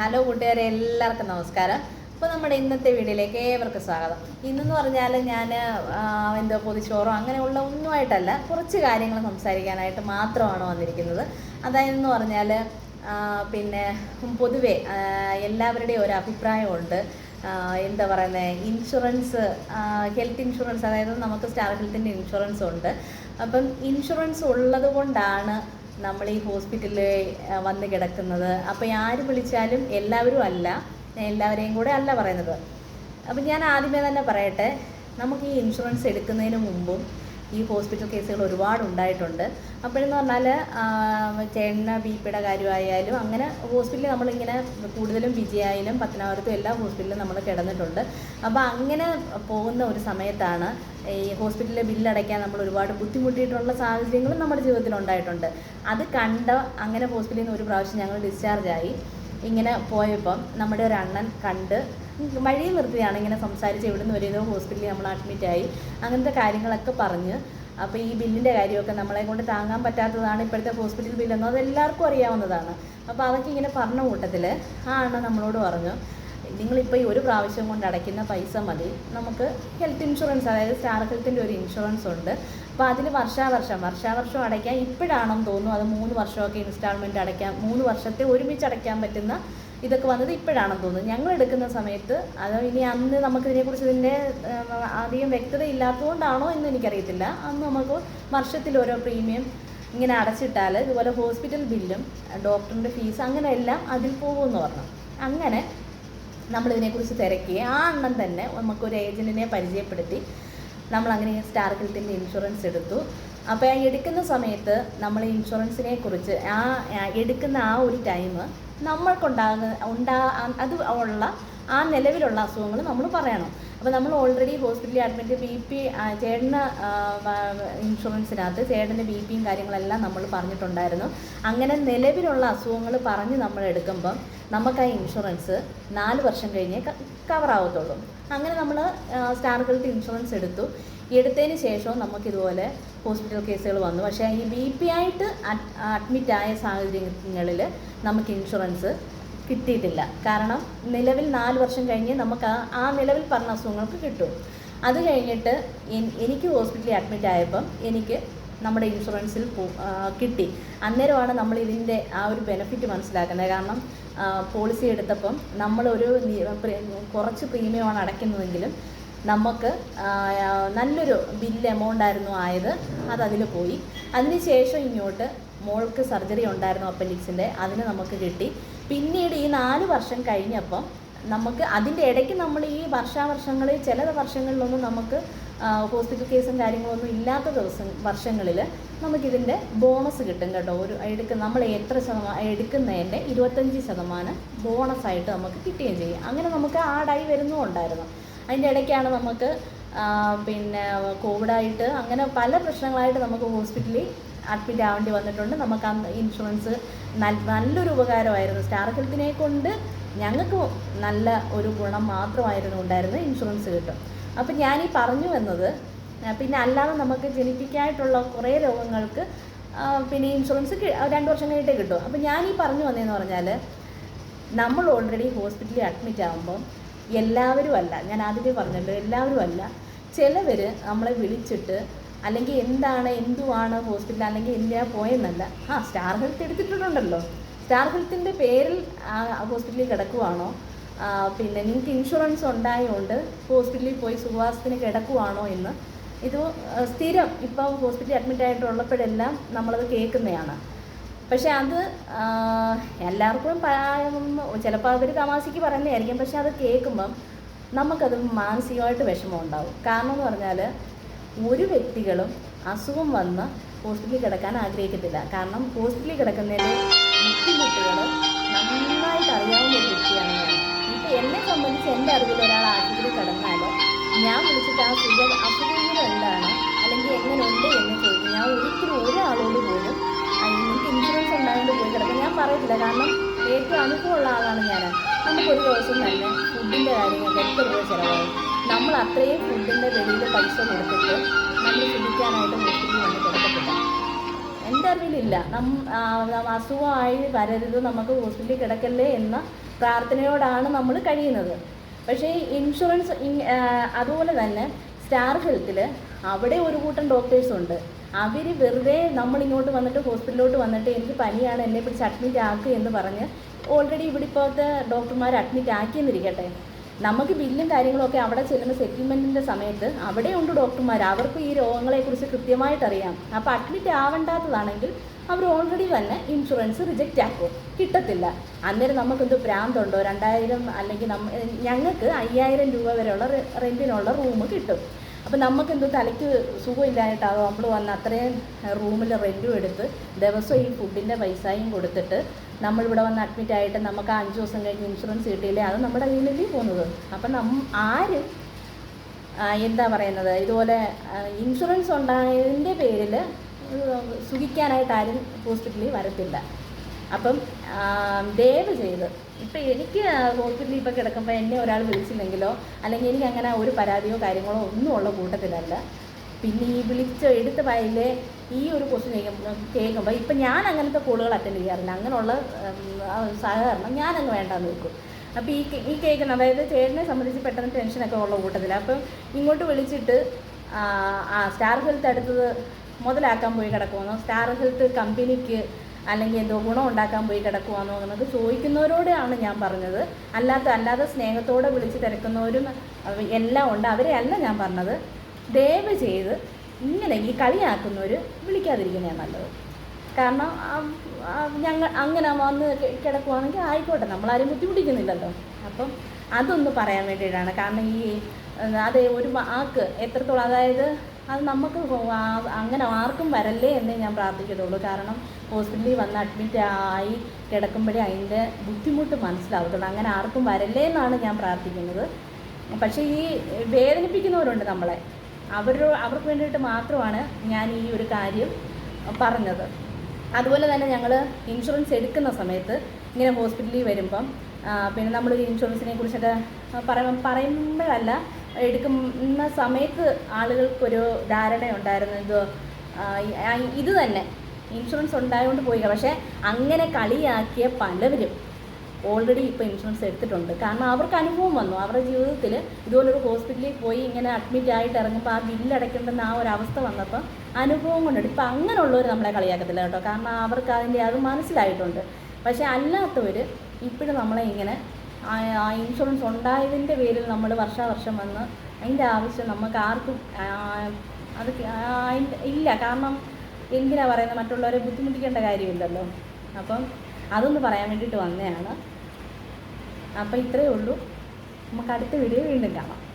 Hello കൂട്ടുകാരെ എല്ലാവർക്കും നമസ്കാരം. അപ്പോൾ നമ്മുടെ ഇന്നത്തെ വീഡിയോയിലേക്ക് ഏവർക്കും സ്വാഗതം. ഇന്നെന്ന് പറഞ്ഞാൽ ഞാൻ എന്തോ പൊതിച്ചോറോ അങ്ങനെയുള്ള ഒന്നുമായിട്ടല്ല കുറച്ച് കാര്യങ്ങൾ സംസാരിക്കാനായിട്ട് മാത്രമാണ് വന്നിരിക്കുന്നത്. അതായതെന്ന് പറഞ്ഞാൽ പിന്നെ പൊതുവേ എല്ലാവരുടെയും ഒരു അഭിപ്രായമുണ്ട്. എന്താ പറയുന്നത് ഇൻഷുറൻസ് ഹെൽത്ത് ഇൻഷുറൻസ് അതായത് നമുക്ക് സ്റ്റാർ ഹെൽത്തിന്റെ ഇൻഷുറൻസ് ഉണ്ട്. അപ്പം ഇൻഷുറൻസ് ഉള്ളത് കൊണ്ടാണ് നമ്മൾ ഈ ഹോസ്പിറ്റലിൽ വന്ന് കിടക്കുന്നത്. അപ്പോൾ ആര് വിളിച്ചാലും എല്ലാവരും അല്ല. എല്ലാവരെയും കൂടെ അല്ല പറയുന്നത്. അപ്പം ഞാൻ ആദ്യമേ തന്നെ പറയട്ടെ നമുക്ക് ഈ ഇൻഷുറൻസ് എടുക്കുന്നതിന് മുമ്പും ഈ ഹോസ്പിറ്റൽ കേസുകൾ ഒരുപാട് ഉണ്ടായിട്ടുണ്ട്. അപ്പോഴെന്ന് പറഞ്ഞാൽ ചേട്ടന ബി പിയുടെ കാര്യമായാലും അങ്ങനെ ഹോസ്പിറ്റലിൽ നമ്മളിങ്ങനെ കൂടുതലും വിജയായാലും പത്തനാപുരത്തും എല്ലാ ഹോസ്പിറ്റലിലും നമ്മൾ കിടന്നിട്ടുണ്ട്. അപ്പോൾ അങ്ങനെ പോകുന്ന ഒരു സമയത്താണ് ഈ ഹോസ്പിറ്റലിലെ ബില്ലടയ്ക്കാൻ നമ്മൾ ഒരുപാട് ബുദ്ധിമുട്ടിയിട്ടുള്ള സാഹചര്യങ്ങളും നമ്മുടെ ജീവിതത്തിൽ ഉണ്ടായിട്ടുണ്ട്. അത് കണ്ട അങ്ങനെ ഹോസ്പിറ്റലിൽ നിന്ന് ഒരു പ്രാവശ്യം ഞങ്ങൾ ഡിസ്ചാർജായി ഇങ്ങനെ പോയപ്പം നമ്മുടെ ഒരു അണ്ണൻ കണ്ട് വഴിയിൽ നിർത്തിയാണ് ഇങ്ങനെ സംസാരിച്ച് എവിടുന്ന് വരുന്നോ ഹോസ്പിറ്റലിൽ നമ്മൾ അഡ്മിറ്റായി അങ്ങനത്തെ കാര്യങ്ങളൊക്കെ പറഞ്ഞ്. അപ്പോൾ ഈ ബില്ലിന്റെ കാര്യമൊക്കെ നമ്മളെ കൊണ്ട് താങ്ങാൻ പറ്റാത്തതാണ് ഇപ്പോഴത്തെ ഹോസ്പിറ്റൽ ബില്ലെന്ന് അത് എല്ലാവർക്കും അറിയാവുന്നതാണ്. അപ്പോൾ അതൊക്കെ ഇങ്ങനെ പറഞ്ഞ കൂട്ടത്തിൽ ആ അണ്ണൻ നമ്മളോട് പറഞ്ഞു നിങ്ങളിപ്പോൾ ഈ ഒരു പ്രാവശ്യം കൊണ്ട് അടയ്ക്കുന്ന പൈസ മതി. നമുക്ക് ഹെൽത്ത് ഇൻഷുറൻസ് അതായത് സ്റ്റാർ ഹെൽത്തിന്റെ ഒരു ഇൻഷുറൻസ് ഉണ്ട്. അപ്പോൾ അതിൽ വർഷാവർഷം വർഷാവർഷം അടയ്ക്കാൻ ഇപ്പോഴാണെന്ന് തോന്നുന്നു. അത് മൂന്ന് വർഷമൊക്കെ ഇൻസ്റ്റാൾമെന്റ് അടയ്ക്കാം മൂന്ന് വർഷത്തെ ഒരുമിച്ച് അടയ്ക്കാൻ പറ്റുന്ന ഇതൊക്കെ വന്നത് ഇപ്പോഴാണെന്ന് തോന്നുന്നു. ഞങ്ങൾ എടുക്കുന്ന സമയത്ത് അത് ഇനി അന്ന് നമുക്ക് ഇതിനെക്കുറിച്ച് ഇതിന്റെ അധികം വ്യക്തത ഇല്ലാത്തതുകൊണ്ടാണോ എന്ന് എനിക്കറിയത്തില്ല. അന്ന് നമുക്ക് വർഷത്തിൽ ഓരോ പ്രീമിയം ഇങ്ങനെ അടച്ചിട്ടാൽ ഇതുപോലെ ഹോസ്പിറ്റൽ ബില്ലും ഡോക്ടറിന്റെ ഫീസ് അങ്ങനെ എല്ലാം അതിൽ പോകുമെന്ന് പറഞ്ഞു. അങ്ങനെ നമ്മളിതിനെക്കുറിച്ച് തിരക്കി. ആ അണ്ണൻ തന്നെ നമുക്കൊരു ഏജന്റിനെ പരിചയപ്പെടുത്തി. നമ്മളങ്ങനെ അങ്ങനെ സ്റ്റാർ ഹെൽത്തിന്റെ ഇൻഷുറൻസ് എടുത്തു. അപ്പോൾ ആ എടുക്കുന്ന സമയത്ത് നമ്മൾ ഇൻഷുറൻസിനെ കുറിച്ച് ആ എടുക്കുന്ന ആ ഒരു ടൈം നമ്മൾക്കുണ്ടാകുന്ന ഉണ്ടാ അത് ഉള്ള ആ നിലവിലുള്ള അസുഖങ്ങൾ നമ്മൾ പറയണം. അപ്പോൾ നമ്മൾ ഓൾറെഡി ഹോസ്പിറ്റലിൽ അഡ്മിറ്റ് ബി പി ചേട്ടന് ഇൻഷുറൻസിനകത്ത് ചേട്ടന്റെ ബി പിയും കാര്യങ്ങളെല്ലാം നമ്മൾ പറഞ്ഞിട്ടുണ്ടായിരുന്നു. അങ്ങനെ നിലവിലുള്ള അസുഖങ്ങൾ പറഞ്ഞ് നമ്മൾ എടുക്കുമ്പം നമുക്ക് ആ ഇൻഷുറൻസ് നാല് വർഷം കഴിഞ്ഞേ കവർ ആവത്തുള്ളൂ. അങ്ങനെ നമ്മൾ സ്റ്റാർ ഹെൽത്ത് ഇൻഷുറൻസ് എടുത്തു. എടുത്തതിന് ശേഷവും നമുക്കിതുപോലെ ഹോസ്പിറ്റൽ കേസുകൾ വന്നു. പക്ഷേ ഈ ബി പി ആയിട്ട് അഡ്മിറ്റ് ആയ സാഹചര്യങ്ങളിൽ നമുക്ക് ഇൻഷുറൻസ് കിട്ടിയിട്ടില്ല. കാരണം നിലവിൽ നാല് വർഷം കഴിഞ്ഞ് നമുക്ക് ആ ആ നിലവിൽ പറഞ്ഞ അസുഖങ്ങൾക്ക് കിട്ടും. അത് കഴിഞ്ഞിട്ട് എനിക്ക് ഹോസ്പിറ്റലിൽ അഡ്മിറ്റ് ആയപ്പം എനിക്ക് നമ്മുടെ ഇൻഷുറൻസിൽ കിട്ടി. അന്നേരമാണ് നമ്മൾ ഇതിന്റെ ആ ഒരു ബെനിഫിറ്റ് മനസ്സിലാക്കുന്നത്. കാരണം പോളിസി എടുത്തപ്പം നമ്മളൊരു കുറച്ച് പ്രീമിയമാണ് അടയ്ക്കുന്നതെങ്കിലും നമുക്ക് നല്ലൊരു ബില്ല് എമൗണ്ട് ആയിരുന്നു ആയത് അതതിൽ പോയി. അതിന് ശേഷം ഇങ്ങോട്ട് മോൾക്ക് സർജറി ഉണ്ടായിരുന്നു അപ്പൻഡിക്സിന്റെ അതിന് നമുക്ക് കിട്ടി. പിന്നീട് ഈ നാല് വർഷം കഴിഞ്ഞപ്പം നമുക്ക് അതിന്റെ ഇടയ്ക്ക് നമ്മൾ ഈ വർഷാവർഷങ്ങളിൽ ചില വർഷങ്ങളിലൊന്നും നമുക്ക് ഹോസ്പിറ്റൽ കേസും കാര്യങ്ങളൊന്നും ഇല്ലാത്ത ദിവസം വർഷങ്ങളിൽ നമുക്കിതിന്റെ ബോണസ് കിട്ടും കേട്ടോ. ഒരു എടുക്കുന്ന നമ്മൾ എത്ര ശതമാനം എടുക്കുന്നതിന്റെ ഇരുപത്തഞ്ച് ശതമാനം ബോണസായിട്ട് നമുക്ക് കിട്ടുകയും ചെയ്യും. അങ്ങനെ നമുക്ക് ആഡായി വരുന്നും ഉണ്ടായിരുന്നു അതിന്റെ ഇടയ്ക്കാണ് നമുക്ക് പിന്നെ കോവിഡായിട്ട് അങ്ങനെ പല പ്രശ്നങ്ങളായിട്ട് നമുക്ക് ഹോസ്പിറ്റലിൽ അഡ്മിറ്റ് ആവേണ്ടി വന്നിട്ടുണ്ട്. നമുക്ക് അന്ന് ഇൻഷുറൻസ് നല്ലൊരു ഉപകാരമായിരുന്നു. സ്റ്റാർ ഹെൽത്തിനെ കൊണ്ട് ഞങ്ങൾക്ക് നല്ല ഒരു ഗുണം മാത്രമായിരുന്നു ഉണ്ടായിരുന്നത് ഇൻഷുറൻസ് കിട്ടും. അപ്പം ഞാൻ ഈ പറഞ്ഞു വന്നത് പിന്നെ അല്ലാതെ നമുക്ക് ജനിപ്പിക്കായിട്ടുള്ള കുറേ രോഗങ്ങൾക്ക് പിന്നെ ഇൻഷുറൻസ് രണ്ട് വർഷം കഴിഞ്ഞിട്ടേ കിട്ടും. അപ്പം ഞാൻ ഈ പറഞ്ഞു വന്നതെന്ന് പറഞ്ഞാൽ നമ്മൾ ഓൾറെഡി ഹോസ്പിറ്റലിൽ അഡ്മിറ്റ് ആകുമ്പോൾ എല്ലാവരും അല്ല ഞാൻ ആദ്യമേ പറഞ്ഞല്ലോ എല്ലാവരും അല്ല ചിലവർ നമ്മളെ വിളിച്ചിട്ട് അല്ലെങ്കിൽ എന്താണ് എന്തുവാണ് ഹോസ്പിറ്റൽ അല്ലെങ്കിൽ എന്തിനാ പോയെന്നല്ല. ആ സ്റ്റാർ ഹെൽത്ത് എടുത്തിട്ടുണ്ടല്ലോ. സ്റ്റാർ ഹെൽത്തിന്റെ പേരിൽ ഹോസ്പിറ്റലിൽ കിടക്കുവാണോ? പിന്നെ നിങ്ങൾക്ക് ഇൻഷുറൻസ് ഉണ്ടായതുകൊണ്ട് ഹോസ്പിറ്റലിൽ പോയി സുഖവാസത്തിന് കിടക്കുവാണോ എന്ന്. ഇത് സ്ഥിരം ഇപ്പോൾ ഹോസ്പിറ്റലിൽ അഡ്മിറ്റ് ആയിട്ടുള്ളപ്പോഴെല്ലാം നമ്മളത് കേൾക്കുന്നതാണ്. പക്ഷേ അത് എല്ലാവർക്കും ചിലപ്പോൾ അവർ തമാശയ്ക്ക് പറയുന്നതായിരിക്കും. പക്ഷേ അത് കേൾക്കുമ്പം നമുക്കത് മാനസികമായിട്ട് വിഷമം ഉണ്ടാവും കാരണം എന്ന് പറഞ്ഞാൽ ഒരു വ്യക്തികളും അസുഖം വന്ന് ഹോസ്പിറ്റലിൽ കിടക്കാൻ ആഗ്രഹിക്കത്തില്ല. കാരണം ഹോസ്പിറ്റലിൽ കിടക്കുന്നതിന്റെ ബുദ്ധിമുട്ടുകൾ നന്നായിട്ട് അറിയാവുന്ന ഒരു വ്യക്തിയാണ് ഇപ്പം എന്നെ സംബന്ധിച്ച് എന്റെ അറിവിൽ ഒരാൾ ആശുപത്രിയിൽ കിടന്നാൽ ഞാൻ വിളിച്ചിട്ട് ആ സുഖം അസുഖങ്ങൾ എന്താണ്? അല്ലെങ്കിൽ എങ്ങനെ ഉണ്ട് എന്ന് ചോദിച്ചു ഞാൻ ഒരിക്കലും ഒരാളോട് പോലും എനിക്ക് ഇൻഷുറൻസ് ഉണ്ടായതുകൊണ്ട് പോയി കിടക്കാൻ ഞാൻ പറയത്തില്ല. കാരണം ഏറ്റവും അനുഭവമുള്ള ആളാണ് ഞാൻ നമുക്കൊരു ദിവസം തന്നെ ഫുഡിന്റെ കാര്യങ്ങൾക്ക് എത്ര രൂപ ചിലവാകും. നമ്മൾ അത്രയും ഫുഡിന്റെ വെളിയിൽ പൈസ കൊടുത്തിട്ട് നമ്മൾ ചിന്തിക്കാനായിട്ട് ഹോസ്പിറ്റലിൽ വന്ന് കിടക്കത്തില്ല. എന്റെ അറിവിലില്ല. നം അസുഖമായി വരരുത് നമുക്ക് ഹോസ്പിറ്റലിൽ കിടക്കല്ലേ എന്ന പ്രാർത്ഥനയോടാണ് നമ്മൾ കഴിയുന്നത്. പക്ഷേ ഇൻഷുറൻസ് അതുപോലെ തന്നെ സ്റ്റാർ ഹെൽത്തിൽ അവിടെ ഒരു കൂട്ടം ഡോക്ടേഴ്സ് ഉണ്ട്. അവർ വെറുതെ നമ്മൾ ഇങ്ങോട്ട് വന്നിട്ട് ഹോസ്പിറ്റലിലോട്ട് വന്നിട്ട് എനിക്ക് പനിയാണ് എന്നെ പിടിച്ച് അഡ്മിറ്റ് ആക്കുക എന്ന് പറഞ്ഞ് ഓൾറെഡി ഇവിടെ ഇപ്പോഴത്തെ ഡോക്ടർമാർ അഡ്മിറ്റ് ആക്കിയെന്നിരിക്കട്ടെ. നമുക്ക് ബില്ലും കാര്യങ്ങളൊക്കെ അവിടെ ചെല്ലുന്ന സെറ്റിൽമെന്റിന്റെ സമയത്ത് അവിടെയുണ്ട് ഡോക്ടർമാർ അവർക്ക് ഈ രോഗങ്ങളെക്കുറിച്ച് കൃത്യമായിട്ട് അറിയാം അപ്പോൾ അഡ്മിറ്റ് ആവേണ്ടാത്തതാണെങ്കിൽ അവർ ഓൾറെഡി തന്നെ ഇൻഷുറൻസ് റിജക്റ്റ് ആക്കും. കിട്ടത്തില്ല. അന്നേരം നമുക്കെന്ത് ഭ്രാന്തുണ്ടോ രണ്ടായിരം അല്ലെങ്കിൽ നമ്മ ഞങ്ങൾക്ക് അയ്യായിരം രൂപ വരെയുള്ള റെന്റിനുള്ള റൂം കിട്ടും. അപ്പോൾ നമുക്കെന്തോ തലയ്ക്ക് സുഖമില്ലായിട്ടാകും നമ്മൾ വന്ന് അത്രയും റൂമിൽ റെന്റും എടുത്ത് ദിവസം ഈ ഫുഡിന്റെ പൈസയും കൊടുത്തിട്ട് നമ്മളിവിടെ വന്ന് അഡ്മിറ്റ് ആയിട്ട് നമുക്ക് അഞ്ച് ദിവസം കഴിഞ്ഞ് ഇൻഷുറൻസ് കിട്ടിയില്ലേ? അത് നമ്മുടെ കയ്യിലേക്ക് പോകുന്നത്. അപ്പം നം ആരും എന്താ പറയുന്നത്? ഇതുപോലെ ഇൻഷുറൻസ് ഉണ്ടായതിന്റെ പേരിൽ സുഖിക്കാനായിട്ട് ആരും ഹോസ്പിറ്റലിൽ വരത്തില്ല. അപ്പം ദയവ് ചെയ്ത് ഇപ്പം എനിക്ക് ഹോസ്പിറ്റലിൽ ഇപ്പോൾ കിടക്കുമ്പോൾ എന്നെ ഒരാൾ വിളിച്ചില്ലെങ്കിലോ അല്ലെങ്കിൽ എനിക്ക് അങ്ങനെ ഒരു പരാതിയോ കാര്യങ്ങളോ ഒന്നും ഉള്ള കൂട്ടത്തിലല്ല. പിന്നെ ഈ വിളിച്ച് എടുത്ത പായിലെ ഈ ഒരു ക്വസ്റ്റ്യൻ കേൾക്കുമ്പോൾ കേൾക്കുമ്പോൾ ഇപ്പം ഞാൻ അങ്ങനത്തെ കോളുകൾ അറ്റൻഡ് ചെയ്യാറില്ല. അങ്ങനെയുള്ള സഹകരണം ഞാനങ്ങ് വേണ്ടാന്ന് വെക്കും. അപ്പോൾ ഈ ഈ കേൾക്കുന്ന അതായത് ചേട്ടനെ സംബന്ധിച്ച് പെട്ടെന്ന് ടെൻഷനൊക്കെ ഉള്ള കൂട്ടത്തില്ല അപ്പം ഇങ്ങോട്ട് വിളിച്ചിട്ട് ആ സ്റ്റാർ ഹെൽത്ത് അടുത്തത് മുതലാക്കാൻ പോയി കിടക്കുമെന്നോ സ്റ്റാർ ഹെൽത്ത് കമ്പനിക്ക് അല്ലെങ്കിൽ എന്തോ ഗുണം ഉണ്ടാക്കാൻ പോയി കിടക്കുവാന്നോ എന്നത് ചോദിക്കുന്നവരോടാണ് ഞാൻ പറഞ്ഞത്. അല്ലാത്ത അല്ലാതെ സ്നേഹത്തോടെ വിളിച്ച് തിരക്കുന്നവരും എല്ലാം ഉണ്ട്. അവരെ അല്ല ഞാൻ പറഞ്ഞത്. ദയവ് ചെയ്ത് ഇങ്ങനെ ഈ കളിയാക്കുന്നവർ വിളിക്കാതിരിക്കുന്നതാണ് നല്ലത്. കാരണം ഞങ്ങൾ അങ്ങനെ വന്ന് കിടക്കുവാണെങ്കിൽ ആയിക്കോട്ടെ. നമ്മളാരും ബുദ്ധിമുട്ടിക്കുന്നില്ലല്ലോ. അപ്പം അതൊന്ന് പറയാൻ വേണ്ടിയിട്ടാണ്. കാരണം ഈ അത് ഒരു വാക്ക് എത്രത്തോളം? അതായത് അത് നമുക്ക് അങ്ങനെ ആർക്കും വരല്ലേ എന്നേ ഞാൻ പ്രാർത്ഥിക്കത്തുള്ളൂ. കാരണം ഹോസ്പിറ്റലിൽ വന്ന് അഡ്മിറ്റ് ആയി കിടക്കുമ്പോഴേ അതിന്റെ ബുദ്ധിമുട്ട് മനസ്സിലാവത്തുള്ളൂ. അങ്ങനെ ആർക്കും വരല്ലേ എന്നാണ് ഞാൻ പ്രാർത്ഥിക്കുന്നത്. പക്ഷേ ഈ വേദനിപ്പിക്കുന്നവരുണ്ട് നമ്മളെ. അവർ അവർക്ക് വേണ്ടിയിട്ട് മാത്രമാണ് ഞാൻ ഈ ഒരു കാര്യം പറഞ്ഞത്. അതുപോലെ തന്നെ ഞങ്ങൾ ഇൻഷുറൻസ് എടുക്കുന്ന സമയത്ത് ഇങ്ങനെ ഹോസ്പിറ്റലിൽ വരുമ്പം പിന്നെ നമ്മൾ ഇൻഷുറൻസിനെ കുറിച്ചൊക്കെ പറയുമ്പം പറയുമ്പോഴല്ല എടുക്കുന്ന സമയത്ത് ആളുകൾക്കൊരു ധാരണയുണ്ടായിരുന്നു. ഇത് ഇത് തന്നെ. ഇൻഷുറൻസ് ഉണ്ടായതുകൊണ്ട് പോയി പക്ഷേ അങ്ങനെ കളിയാക്കിയ പലവരും ഓൾറെഡി ഇപ്പോൾ ഇൻഷുറൻസ് എടുത്തിട്ടുണ്ട്. കാരണം അവർക്ക് അനുഭവം വന്നു. അവരുടെ ജീവിതത്തിൽ ഇതുപോലൊരു ഹോസ്പിറ്റലിൽ പോയി ഇങ്ങനെ അഡ്മിറ്റ് ആയിട്ട് ഇറങ്ങുമ്പോൾ ആ ബില്ല് അടയ്ക്കേണ്ടെന്ന് ആ ഒരു അവസ്ഥ വന്നപ്പോൾ അനുഭവം കൊണ്ടുണ്ട്. ഇപ്പം അങ്ങനെയുള്ളവർ നമ്മളെ കളിയാക്കത്തില്ല കേട്ടോ. കാരണം അവർക്ക് അതിന്റെ അത് മനസ്സിലായിട്ടുണ്ട്. പക്ഷേ അല്ലാത്തവർ ഇപ്പോഴും നമ്മളെ ഇങ്ങനെ ആ- ഇൻഷുറൻസ് ഉണ്ടായതിന്റെ പേരിൽ നമ്മൾ വർഷാവർഷം വന്ന് അതിന്റെ ആവശ്യം നമുക്ക് ആർക്കും അത് ഇല്ല. കാരണം എന്തിനാ പറയുന്നത്? മറ്റുള്ളവരെ ബുദ്ധിമുട്ടിക്കേണ്ട കാര്യമില്ലല്ലോ. അപ്പം അതൊന്ന് പറയാൻ വേണ്ടിയിട്ട് വന്നതാണ്. അപ്പം ഇത്രയേ ഉള്ളൂ. നമുക്ക് അടുത്ത വീഡിയോ വീണ്ടും കാണാം.